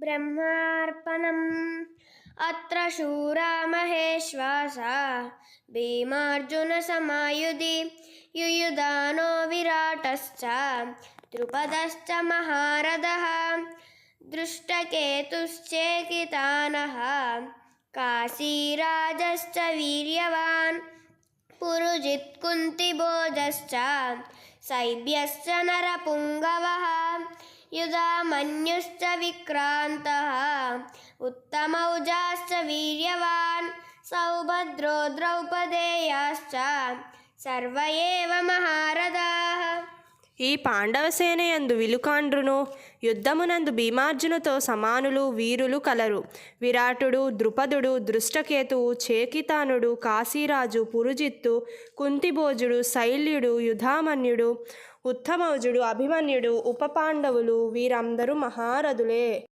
బ్రహ్మార్పణం అత్ర శూరామహేశ్వాస భీమార్జున సమాయుధి యుయుధానో విరాటశ్చ ద్రుపదశ్చ మహారథः దృష్టకేతుశ్చేకితానः కాశీరాజశ్చ వీర్యవాన్ పురుజిత్కుంతిభోజశ్చ సైభ్యశ్చ నరపుంగవः नरपुङ्गवः युधामन्युश्च विक्रान्तः उत्तमौजाश्च वीर्यवान् सौभद्रो द्रौपदेयाश्च सर्व एव महारथाः ఈ పాండవ సేనయందు విలుకాండ్రును యుద్ధమునందు భీమార్జునుతో సమానులు వీరులు కలరు విరాటుడు ద్రుపదుడు దృష్టకేతువు చేకితానుడు కాశీరాజు పురుజిత్తు కుంతిభోజుడు శైల్యుడు యుధామన్యుడు ఉత్తమౌజుడు అభిమన్యుడు ఉపపాండవులు వీరందరూ మహారథులే.